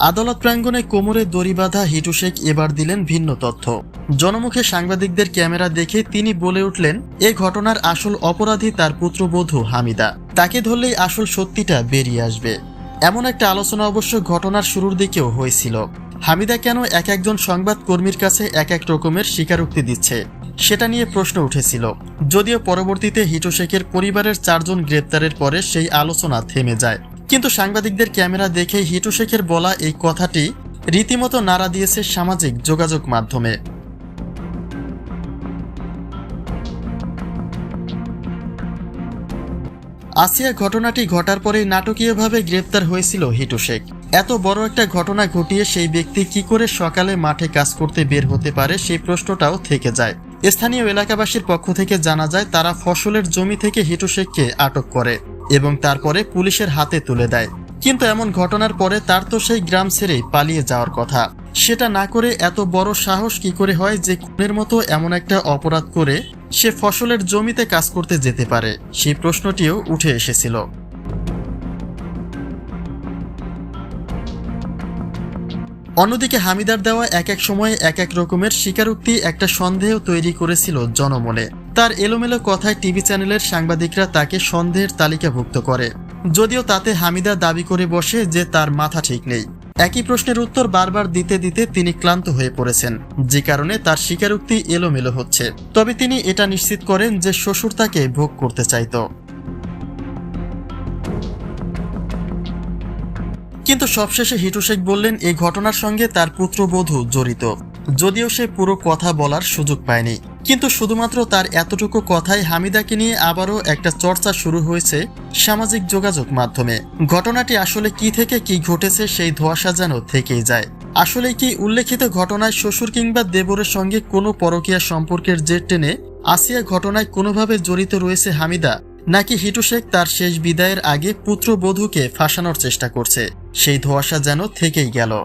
আদালত প্রাঙ্গণে কোমরে দড়ি বাঁধা হিটু শেখ এবার দিলেন ভিন্ন তথ্য। জনমুখে সাংবাদিকদের ক্যামেরা দেখে তিনি বলে উঠলেন, এ ঘটনার আসল অপরাধী তার পুত্রবধূ হামিদা। তাকে ধরলেই আসল সত্যিটা বেরিয়ে আসবে। এমন একটা আলোচনা অবশ্য ঘটনার শুরুর দিকেও হয়েছিল। হামিদা কেন এক একজন সংবাদ কর্মীর কাছে এক এক রকমের স্বীকারোক্তি দিচ্ছে, সেটা নিয়ে প্রশ্ন উঠেছিল। যদিও পরবর্তীতে হিটু শেখের পরিবারের চারজন গ্রেপ্তারের পরে সেই আলোচনা থেমে যায়। কিন্তু সাংবাদিকদের ক্যামেরা দেখে হিটু শেখের বলা এই কথাটি রীতিমতো নাড়া দিয়েছে সামাজিক যোগাযোগ মাধ্যমে। আসিয়া ঘটনাটি ঘটার পরেই নাটকীয়ভাবে গ্রেপ্তার হয়েছিল হিটু শেখ। এত বড় একটা ঘটনা ঘটিয়ে সেই ব্যক্তি কি করে সকালে মাঠে কাজ করতে বের হতে পারে সেই প্রশ্নটাও থেকে যায়। স্থানীয় এলাকাবাসীর পক্ষ থেকে জানা যায়, তারা ফসলের জমি থেকে হিটু শেখকে আটক করে এবং তারপরে পুলিশের হাতে তুলে দেয়। কিন্তু এমন ঘটনার পরে তার তো সেই গ্রাম ছেড়েই পালিয়ে যাওয়ার কথা। সেটা না করে এত বড় সাহস কি করে হয় যে খুনের মতো এমন একটা অপরাধ করে সে ফসলের জমিতে কাজ করতে যেতে পারে? সেই প্রশ্নটিও উঠে এসেছিল। অন্যদিকে হামিদার দেওয়া এক এক সময়ে এক এক রকমের স্বীকারোক্তি একটা সন্দেহ তৈরি করেছিল জনমনে। তার এলোমেলো কথায় টিভি চ্যানেলের সাংবাদিকরা তাকে সন্দেহের তালিকাভুক্ত করে। যদিও তাতে হামিদা দাবি করে বসে যে তার মাথা ঠিক নেই। একই প্রশ্নের উত্তর বারবার দিতে দিতে তিনি ক্লান্ত হয়ে পড়েছেন, যে কারণে তার স্বীকারোক্তি এলোমেলো হচ্ছে। তবে তিনি এটা নিশ্চিত করেন যে শ্বশুর তাকে ভোগ করতে চাইতো। কিন্তু সবশেষে হিটু শেখ বললেন, এই ঘটনার সঙ্গে তার পুত্রবধূ জড়িত। যদিও সে পুরো কথা বলার সুযোগ পায়নি। কিন্তু শুধুমাত্র তার এতটুকু কথাই হামিদাকে নিয়ে আবারও একটা চর্চা শুরু হয়েছে সামাজিক যোগাযোগ মাধ্যমে। ঘটনাটি আসলে কি থেকে কি ঘটেছে সেই ধোয়াশা যেন থেকেই যায়। আসলে কি উল্লেখিত ঘটনায় শ্বশুর কিংবা দেবরের সঙ্গে কোনো পরকীয়া সম্পর্কের জের টেনে আসিয়া ঘটনায় কোনোভাবে জড়িত রয়েছে হামিদা? নাকি হিটু শেখ তার শেষ বিদায়ের আগে পুত্রবধূকে ফাঁসানোর চেষ্টা করছে? সেই ধোয়াশা যেন থেকেই গেল।